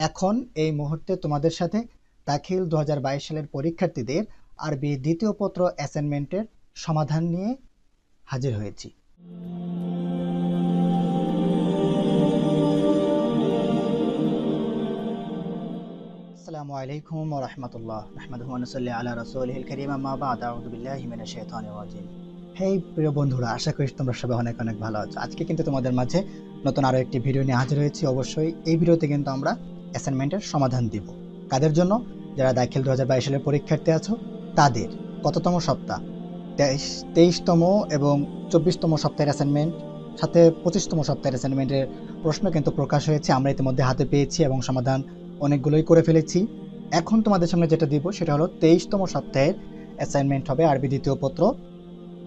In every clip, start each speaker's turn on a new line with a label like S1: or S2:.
S1: এখন এই মুহূর্তে তোমাদের সাথে দাখিল দু হাজার বাইশ সালের পরীক্ষার্থীদের আরবি দ্বিতীয় পত্র অ্যাসাইনমেন্টের সমাধান নিয়ে হাজির হয়েছি। আসসালামু আলাইকুম রাহমাতুল্লাহ। নাহমাদুহু ওয়া নুসাল্লি আলা রাসূলিহিল কারীম রাজীম। হেই, প্রিয় বন্ধুরা, আশা করি তোমরা সবাই অনেক অনেক ভালো আছো। আজকে কিন্তু তোমাদের মাঝে নতুন আরও একটি ভিডিও নিয়ে হাজির হয়েছি। অবশ্যই এই ভিডিওতে কিন্তু আমরা অ্যাসাইনমেন্টের সমাধান দিব। কাদের জন্য? যারা দাখিল দু হাজার বাইশ সালের পরীক্ষার্থী আছো, তাদের। কততম সপ্তাহ? তেইশ, তেইশতম এবং চব্বিশতম সপ্তাহের অ্যাসাইনমেন্ট সাথে পঁচিশতম সপ্তাহের অ্যাসাইনমেন্টের প্রশ্ন কিন্তু প্রকাশ হয়েছে। আমরা ইতিমধ্যে হাতে পেয়েছি এবং সমাধান অনেকগুলোই করে ফেলেছি। এখন তোমাদের সামনে যেটা দিব, সেটা হলো তেইশতম সপ্তাহের অ্যাসাইনমেন্ট হবে আরবি দ্বিতীয় পত্র।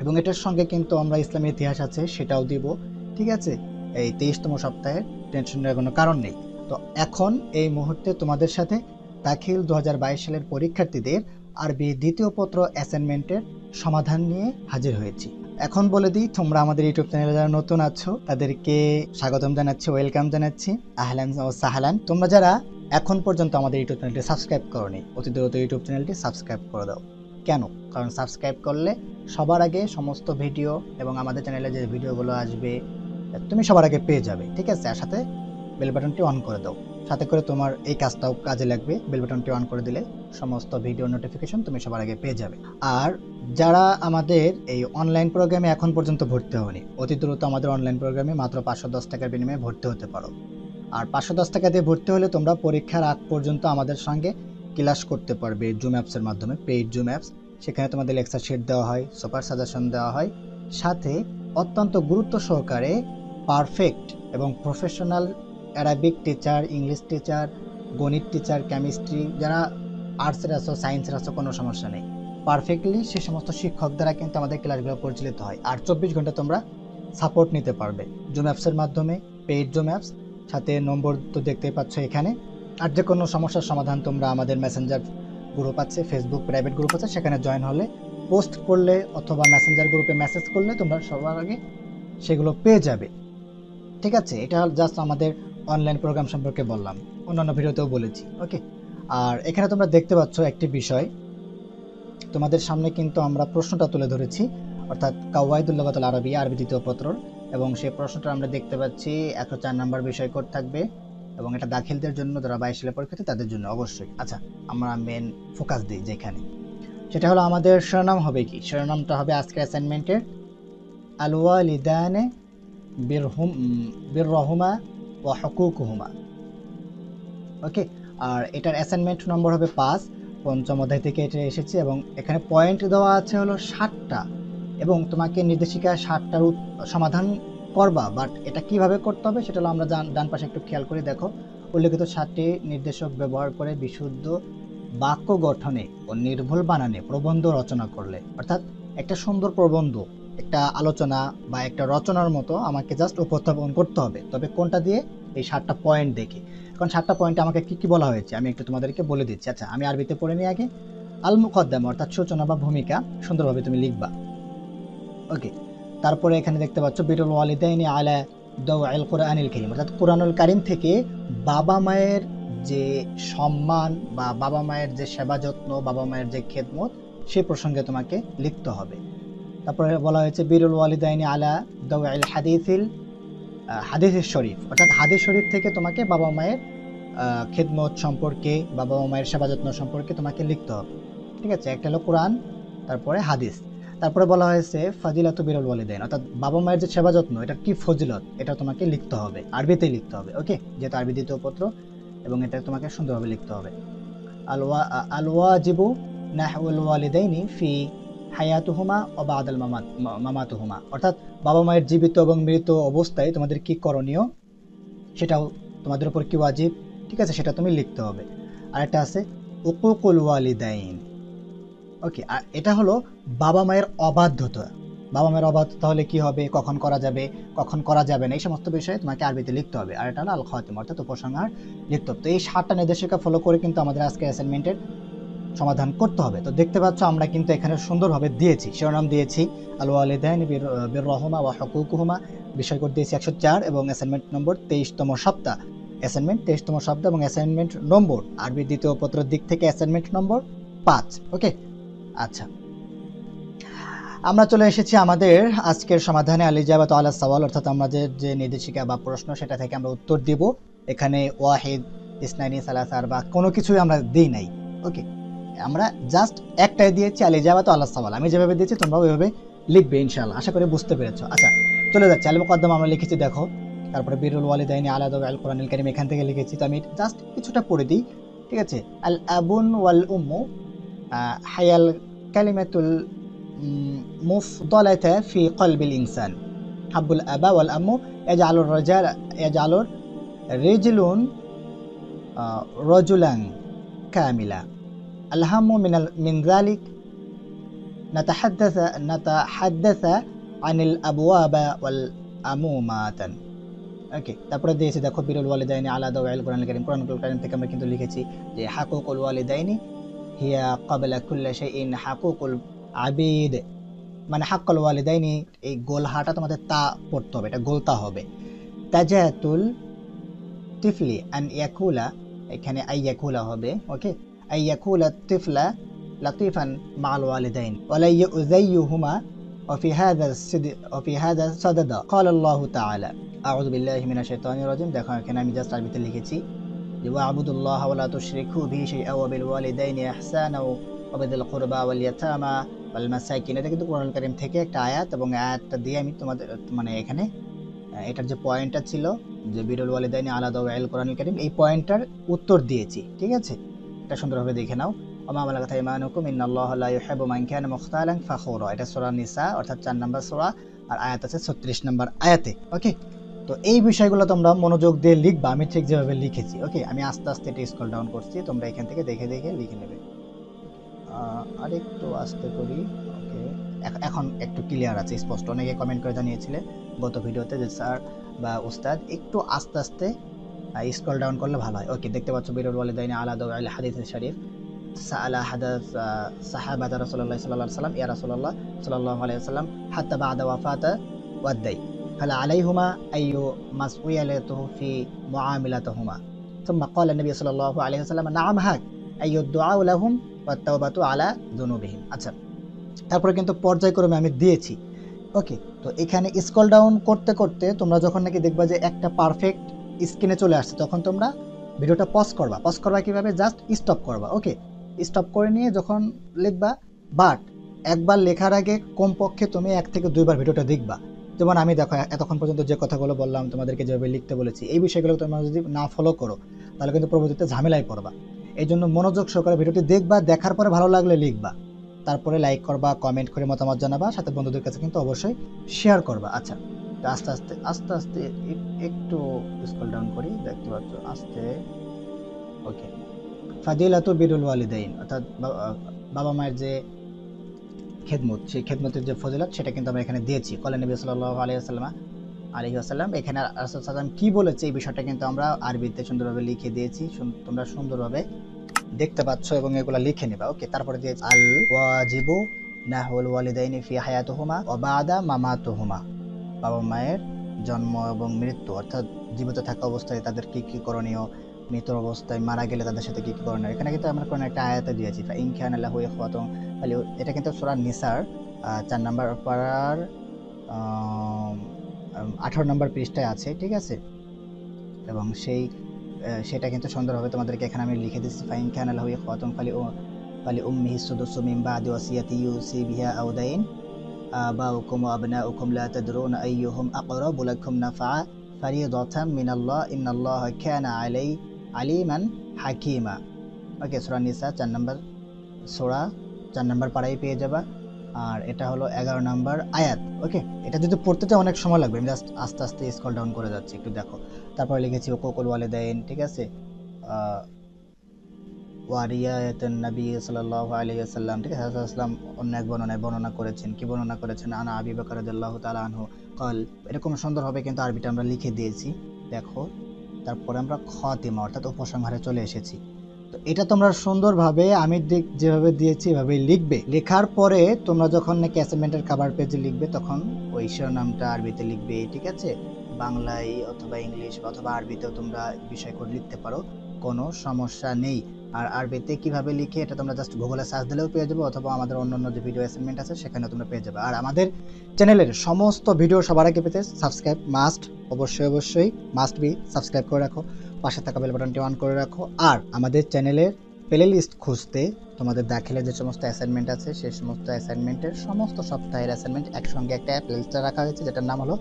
S1: এবং এটার সঙ্গে কিন্তু আমরা ইসলামী ইতিহাস আছে, সেটাও দিব। ঠিক আছে? এই তেইশতম সপ্তাহে টেনশন নেওয়ার কোনো কারণ নেই। তো এখন এই মুহূর্তে তোমাদের সাথে দাখিল দু হাজার বাইশ সালের পরীক্ষার্থীদের আরবি দ্বিতীয় পত্র অ্যাসাইনমেন্টের সমাধান নিয়ে হাজির হয়েছি। এখন বলে দিই, তোমরা আমাদের ইউটিউব চ্যানেলে যারা নতুন আছো, তাদেরকে স্বাগতম জানাচ্ছি ওয়েলকাম জানাচ্ছি। আহলান ও সাহালান। তোমরা যারা এখন পর্যন্ত আমাদের ইউটিউব চ্যানেলটি সাবস্ক্রাইব করোনি, অতি দ্রুত ইউটিউব চ্যানেলটি সাবস্ক্রাইব করে দাও। কেন? কারণ সাবস্ক্রাইব করলে সবার আগে সমস্ত ভিডিও এবং আমাদের চ্যানেলে যে ভিডিওগুলো আসবে, তুমি সবার আগে পেয়ে যাবে, ঠিক আছে? আর সাথে বেল বাটনটি অন করে দাও। সাথে করে তোমার এই কাজটাও কাজে লাগবে। বেল বাটনটি অন করে দিলে সমস্ত ভিডিও নোটিফিকেশন তুমি সবার আগে পেয়ে যাবে। আর যারা আমাদের এই অনলাইন প্রোগ্রামে এখন পর্যন্ত ভর্তি হওনি, অতি দ্রুত আমাদের অনলাইন প্রোগ্রামে মাত্র পাঁচশো দশ টাকার বিনিময়ে ভর্তি হতে পারো। আর পাঁচশো দশ টাকা দিয়ে ভর্তি হলে তোমরা পরীক্ষার আগ পর্যন্ত আমাদের সঙ্গে ক্লাস করতে পারবে জুম অ্যাপসের মাধ্যমে পেইড জুম অ্যাপস সেখানে তোমাদের লেকচার শিট দেওয়া হয় সুপার সাজেশন দেওয়া হয়। সাথে অত্যন্ত গুরুত্ব সহকারে পারফেক্ট এবং professional Arabic teacher English teacher গণিত টিচার কেমিস্ট্রি যারা আর্টসের আসো সায়েন্সের আসো কোনো সমস্যা নেই। পারফেক্টলি সে সমস্ত শিক্ষক দ্বারা কিন্তু আমাদের ক্লাসগুলো পরিচালিত হয়। আর চব্বিশ ঘণ্টা তোমরা সাপোর্ট নিতে পারবে। জুম অ্যাপসের মাধ্যমে পেইড জুম অ্যাপস সাথে নম্বর তো দেখতেই পাচ্ছ এখানে। আর যে কোনো সমস্যার সমাধান তোমরা আমাদের মেসেঞ্জার গ্রুপ আছে ফেসবুক প্রাইভেট গ্রুপ আছে, সেখানে জয়েন হলে পোস্ট করলে অথবা মেসেঞ্জার গ্রুপে মেসেজ করলে তোমরা সবার আগে সেগুলো পেয়ে যাবে। ঠিক আছে? এটা জাস্ট আমাদের অনলাইন প্রোগ্রাম সম্পর্কে বললাম। অন্যান্য ভিডিওতেও বলেছি ওকে আর এখানে তোমরা দেখতে পাচ্ছ একটি বিষয়। তোমাদের সামনে কিন্তু আমরা প্রশ্নটা তুলে ধরেছি, অর্থাৎ কাওয়াইদুল্লাবাতুল আরবি আরবি দ্বিতীয় পত্র এবং সেই প্রশ্নটা আমরা দেখতে পাচ্ছি একশো চার নম্বর বিষয় কোড থাকবে, এবং এটা দাখিলদের জন্য, যারা বাইশ সালে পরীক্ষার্থী, তাদের জন্য অবশ্যই। আচ্ছা আমরা মেন ফোকাস দিই যেখানে। সেটা হলো আমাদের শিরোনাম হবে কি? শিরোনামটা হবে আজকের অ্যাসাইনমেন্টের আলওয়া লিদানে বীরহুম বীররহুমা ও হকুকুহুমা। ওকে, আর এটার অ্যাসাইনমেন্ট নম্বর হবে পাঁচ, পঞ্চম অধ্যায় থেকে এটা এসেছে এবং এখানে পয়েন্ট দেওয়া আছে হলো ষাটটা এবং তোমাকে নির্দেশিকা ষাটটার সমাধান করবা বাট এটা কীভাবে করতে হবে সেটা আমরা ডান পাশে একটু খেয়াল করে দেখো। উল্লেখিত ষাটটি নির্দেশক ব্যবহার করে বিশুদ্ধ বাক্য গঠনে ও নির্ভুল বানানে প্রবন্ধ রচনা করলে, অর্থাৎ একটা সুন্দর প্রবন্ধ। একটা আলোচনা বা একটা রচনার মতো আমাকে জাস্ট উপস্থাপন করতে হবে। তবে কোনটা দিয়ে? এই সাতটা পয়েন্ট দেখে। কারণ সাতটা পয়েন্টে আমাকে কি কি বলা হয়েছে? আমি একটু তোমাদেরকে বলে দিচ্ছি। আচ্ছা আমি আরবিতে পড়ে নিই আগে। আল মুকদ্দাম অর্থাৎ সূচনা বা ভূমিকা। সুন্দরভাবে তুমি লিখবা। ওকে তারপরে এখানে দেখতে পাচ্ছ, বিরুল ওয়ালিদাইনি আলা দাউ আল কোরআনিল করিম। অর্থাৎ কোরআনুল কারিম থেকে বাবা মায়ের যে সম্মান বা বাবা মায়ের যে সেবা যত্ন বাবা মায়ের যে খেদমত, সে প্রসঙ্গে তোমাকে লিখতে হবে। তারপরে বলা হয়েছে, বিরুল ওয়ালিদাইনি আলা দাউ আল হাদিসিল হাদিস শরীফ। অর্থাৎ হাদিস শরীফ থেকে তোমাকে বাবা মায়ের খেদমত সম্পর্কে বা বাবা মায়ের সেবা যত্ন সম্পর্কে তোমাকে লিখতে হবে। ঠিক আছে? একটা হলো কোরআন, তারপরে হাদিস। তারপরে বলা হয়েছে, ফাজিলাত বিরল ওয়ালিদাইন। অর্থাৎ বাবা মায়ের যে সেবা যত্ন এটা কি ফজিলত, এটা তোমাকে লিখতে হবে। আরবিতেই লিখতে হবে, ওকে? যেহেতু আরবি দ্বিতীয় পত্র, এবং এটা তোমাকে সুন্দরভাবে লিখতে হবে। আলওয়া আলওয়া জিবু নাহুল ওয়ালিদাইনি ফি হায়াতুহুমা ও বাদাল মামাত মামাতুহুমা। অর্থাৎ বাবা মায়ের জীবিত এবং মৃত অবস্থায় তোমাদের কি করণীয়? সেটাও তোমাদের উপর কি ওয়াজিব? ঠিক আছে, সেটা তুমি লিখতে হবে। আর একটা আছে, উকুকুল ওয়ালিদাইন। ওকে, আর এটা হলো বাবা মায়ের অবাধ্যতা। বাবা মায়ের অবাধ্যতা হলে কি হবে? কখন করা যাবে? কখন করা যাবে না? এই সমস্ত বিষয়ে তোমাকে আরবিতে লিখতে হবে। আর এটা হলো আল খাতিম অর্থাৎ উপসংহার লিখতে হবে। তো এই সাতটা নির্দেশিকা ফলো করে কিন্তু আমাদের আজকে অ্যাসাইনমেন্টের সমাধান করতে হবে। তো দেখতে পাচ্ছ, আমরা কিন্তু এখানে সুন্দরভাবে দিয়েছি। শিরোনাম দিয়েছি আলু আলিদাইন বীর রহমা ওয়া হকুকুহুমা। কোড দিয়েছি একশো চার এবং অ্যাসাইনমেন্ট নম্বর তেইশতম সপ্তাহ। অ্যাসাইনমেন্ট তেইশতম সপ্তাহ এবং অ্যাসাইনমেন্ট নম্বর আরবি দ্বিতীয় পত্রের দিক থেকে অ্যাসাইনমেন্ট নম্বর পাঁচ। ওকে? আচ্ছা। আমরা চলে এসেছি আমাদের আজকের সমাধানে আলিজাবাত আল্লাহ সওয়াল। অর্থাৎ আমাদের যে নির্দেশিকা বা প্রশ্ন, সেটা থেকে আমরা উত্তর দিব। এখানে ওয়াহিদ, ইসনাইনি সালাসার বা কোনো কিছুই আমরা দিই নাই। ওকে? আমরা জাস্ট একটাই দিয়ে দিয়েছি আলিজাবাত আল্লাহ সওয়াল। আমি যেভাবে দিয়েছি তোমরা ওইভাবে লিখবে ইনশাআল্লাহ। আশা করি বুঝতে পেরেছ। আচ্ছা চলে যাচ্ছে। আল মুকদ্দম আমরা লিখেছি দেখো। তারপরে বিরুল ওয়ালিদাইনি আলাদা আল কোরআনুল কারীম এখান থেকে লিখেছি। তো আমি জাস্ট কিছুটা পড়ে দিই ঠিক আছে? আল আবুন ওয়াল উম্মু হায়াল কালিমাতুল মুফদলাতা ফি কলবিল ইনসান। হাব্বুল আবা ওয়াল আম্মু ইয়াজআলুর রাজাল ইয়াজআলুর রিজলুন আহ, রজুলান কামিলা। الهم من ال- من ذلك نتحدث نتحدث عن الأبواب والأمومات ওকে তারপরে দিয়েছি দেখো বিরুল ওয়ালিদাইনি আলাদা ওয়াইল কোরআন কারীম কোরআন কারীম থেকে আমরা কিন্তু লিখেছি যে হাকুকুল ওয়ালিদাইনি হিয়া ক্বাবলা কুল্লি শাইইন হাকুকুল আবিদ মানে হাক্কাল ওয়ালিদাইনি এই গোল হাটা তোমাদের তা পড়তে হবে এটা গোলতা হবে তাজাতুল তিফলি আন ইয়াকুলা এখানে আই ইয়াকুলা হবে ওকে আই ইয়াকুলা তিফলা لطيفا مع الوالدين ولا يؤذيهما وفي هذا السد وفي هذا صدد قال الله تعالى أعوذ بالله من الشيطان الرجيم দেখো এখানে আমি জাস্ট আরবিতে লিখেছি যে واعبدوا الله ولا تشركوا به شيئا وبالوالدين إحسانا وبذي القربى واليتامى والمساكين এটা কিন্তু কোরআন কারীম থেকে একটা আয়াত এবং আয়াতটা দিয়ে আমি তোমাদের মানে এখানে আহ, এটার যে পয়েন্টটা ছিল যে বিরুল ওয়ালিদাইনি আলাদা ওয়াইল কোরআন কারীম এই পয়েন্টটার উত্তর দিয়েছি ঠিক আছে এটা সুন্দরভাবে দেখে নাও। ওমা মালাকাত আইমানুকুম, ইন্নাল্লাহা লা ইউহিব্বু মান কানা মুখতালান ফাখুরা। এটা সূরা নিসা, অর্থাৎ 4 নম্বর সূরা, আর আয়াত আছে 36 নম্বর আয়াতে, ওকে? তো এই বিষয়গুলো তোমরা মনোযোগ দিয়ে লিখবা, আমি ঠিক যেভাবে লিখেছি, ওকে? আমি আস্তে আস্তে এটা স্ক্রল ডাউন করছি, তোমরা এখান থেকে দেখে দেখে লিখে নেবে। আরেকটু আস্তে করি, ওকে? এখন একটু ক্লিয়ার আছে, স্পষ্ট। অনেকে কমেন্ট করে জানিয়েছিলে গত ভিডিওতে যে স্যার বা উস্তাদ একটু আস্তে আস্তে স্ক্রল ডাউন করলে ভালো হয় ওকে দেখতে পাচ্ছ বিরুল ওয়ালিদাইনি আলাদা আল হাদিস শরীফ سأل أحد صحابة رسول الله صلى الله عليه وسلم يا رسول الله صلى الله عليه وسلم حتى بعد وفاة والدي هل عليهما أي مسؤوليته في معاملتهما ثم قال النبي صلى الله عليه وسلم نعم هاك أي الدعاء لهم والتوبة على ذنوبهم আচ্ছা তারপরে কিন্তু পর্যায়ক্রমে আমি দিয়েছি ওকে তো এখানে স্ক্রল ডাউন করতে করতে তোমরা যখন নাকি দেখবা যে একটা পারফেক্ট স্ক্রিনে চলে আসছে, তখন তোমরা ভিডিওটা পজ করবা। পজ করবা কীভাবে? জাস্ট স্টপ করবা ওকে স্টপ করে নিয়ে যখন লিখবা বাট একবার লেখার আগে কমপক্ষে তুমি এক থেকে দুইবার ভিডিওটা দেখবা। যেমন আমি দেখো, এতক্ষণ পর্যন্ত যে কথাগুলো বললাম, তোমাদেরকে যেভাবে লিখতে বলেছি, এই বিষয়গুলো তোমরা যদি না ফলো করো, তাহলে কিন্তু পরবর্তীতে ঝামেলায় পড়বা। এই জন্য মনোযোগ সহকারে ভিডিওটি দেখবা, দেখার পরে ভালো লাগলে লিখবা। তারপরে লাইক করবা কমেন্ট করে মতামত জানাবা, সাথে বন্ধুদের কাছে কিন্তু অবশ্যই শেয়ার করবা। আচ্ছা আস্তে আস্তে আস্তে আস্তে একটু স্ক্রল ডাউন করি, দেখতে পাচ্ছ, আস্তে ওকে ফাদিলাতু বিরুল ওয়ালিদাইন, অর্থাৎ বাবা মায়ের যে খেদমত, সেই খেদমতের যে ফজিলত, সেটা কিন্তু আমরা এখানে দিয়েছি। কলেন নবী সাল্লাল্লাহু আলাইহি ওয়াসাল্লাম আলাইহি ওয়াসাল্লাম, এখানে রাসূল সাল্লাম কি বলেছে, এই বিষয়টা কিন্তু আমরা আরবিতে সুন্দরভাবে লিখে দিয়েছি। তোমরা সুন্দরভাবে দেখতে পাচ্ছ এবং এগুলো লিখে নেবা ওকে তারপরে দিয়েছি আল ওয়াজিবু নাহুল ওয়ালিদাইনি ফি হায়াতুহুমা ওয়া বাদা মামাতুহুমা। বাবা মায়ের জন্ম এবং মৃত্যু, অর্থাৎ জীবিত থাকা অবস্থায় তাদের কী কী করণীয়? মৃত অবস্থায় মারা গেলে তাদের সাথে কী কী করণীয়? এখানে কিন্তু আমরা কোনো একটা আয়াতে দিয়েছি ইন খান আল্লাহু ইখওয়াতুন তাহলে এটা কিন্তু সূরা নিসার চার নম্বর পাড়ার আঠারো নম্বর পৃষ্ঠায় আছে, ঠিক আছে? এবং সেই সেটা কিন্তু সুন্দরভাবে তোমাদেরকে এখানে আমি লিখে দিচ্ছি ফাইন খান আল্লাহু ইখওয়াতুন ফালি ও ফালি উম্মিহি সুদুসু মিন বাদি ওয়াসিয়াতি ইউসি বিহা আও দাইন। آباؤكم وأبناؤكم لا تدرون أيهم أقرب لكم نفعا فريضة من الله إن الله كان علي عليما حكيما ওকে সূরা নিসা চার নম্বর সূরা চার নম্বর পাড়ায় পেয়ে যাবা আর এটা হলো এগারো নম্বর আয়াত ওকে এটা যদি পড়তে চাও অনেক সময় লাগবে আমি জাস্ট আস্তে আস্তে স্ক্রল ডাউন করে যাচ্ছি একটু দেখো তারপরে লিখেছি ওকুল ওয়ালিদাইন ঠিক আছে আহ, ওয়ারিয়াতুন নবী সাল্লাল্লাহু আলাইহি ওয়াসাল্লাম ঠিক আছে? রাসূলুল্লাহ অন্য এক বর্ণনায় বর্ণনা করেছেন। কি বর্ণনা করেছেন? আনা আবি বকর রাদিয়াল্লাহু তাআলা আনহু কল এরকম সুন্দরভাবে কিন্তু আরবিটা আমরা লিখে দিয়েছি। দেখো তারপরে আমরা খাতিমা অর্থাৎ উপসংহারে চলে এসেছি। তো এটা তোমরা সুন্দরভাবে আমি যেভাবে দিয়েছি এভাবে লিখবে। লেখার পরে তোমরা যখন নাকি অ্যাসাইনমেন্টের কাভার পেজে লিখবে তখন ওই শিরোনামটা আরবিতে লিখবে ঠিক আছে? বাংলায় অথবা ইংলিশ অথবা আরবিতেও তোমরা বিষয় করে লিখতে পারো। কোনো সমস্যা নেই। আর আরবিতে কীভাবে লিখে এটা তোমরা জাস্ট গুগলে সার্চ দিলেও পেয়ে যাবে অথবা আমাদের অন্যান্য যে ভিডিও অ্যাসাইনমেন্ট আছে সেখানে তোমরা পেয়ে যাবে। আর আমাদের চ্যানেলের সমস্ত ভিডিও সবার আগে পেতে সাবস্ক্রাইব মাস্ট অবশ্যই অবশ্যই মাস্ট বি সাবস্ক্রাইব করে রাখো, পাশে থাকা বেল বাটনটি অন করে রাখো। আর আমাদের চ্যানেলের প্লে লিস্ট খুঁজতে তোমাদের দাখিলে যে সমস্ত অ্যাসাইনমেন্ট আছে, সেই সমস্ত অ্যাসাইনমেন্টের সমস্ত সপ্তাহের অ্যাসাইনমেন্ট একসঙ্গে একটা প্লে লিস্টে রাখা হয়েছে, যেটার নাম হলো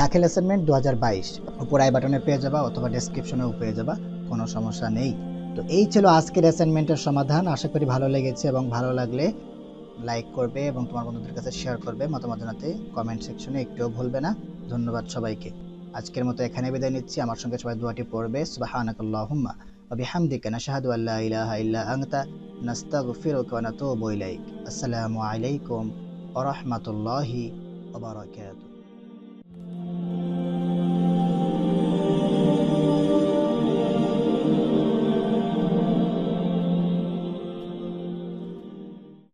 S1: দাখিল অ্যাসাইনমেন্ট দু হাজার বাইশ। উপর আই বাটনে পেয়ে যাবা অথবা ডেসক্রিপশনেও পেয়ে যাবা, কোনো সমস্যা নেই। তো এই ছিল আজকের অ্যাসাইনমেন্টের সমাধান। আশা করি ভালো লেগেছে এবং ভালো লাগলে লাইক করবে এবং তোমার বন্ধুদের কাছে শেয়ার করবে। মতামত জানাতে কমেন্ট সেকশনে একটুও ভুলবে না। ধন্যবাদ সবাইকে। আজকের মতো এখানে বিদায় নিচ্ছি। আমার সঙ্গে সবাই দোয়াটি পড়বে। সুবহানাকাল্লাহুম্মা নাশহাদু আল্লা ইলাহা ইল্লা আনতা নাস্তাগফিরুকা ওয়া নাতুবু ইলাইক। আসসালামু আলাইকুম ওয়া রাহমাতুল্লাহি ওয়া বারাকাতুহু।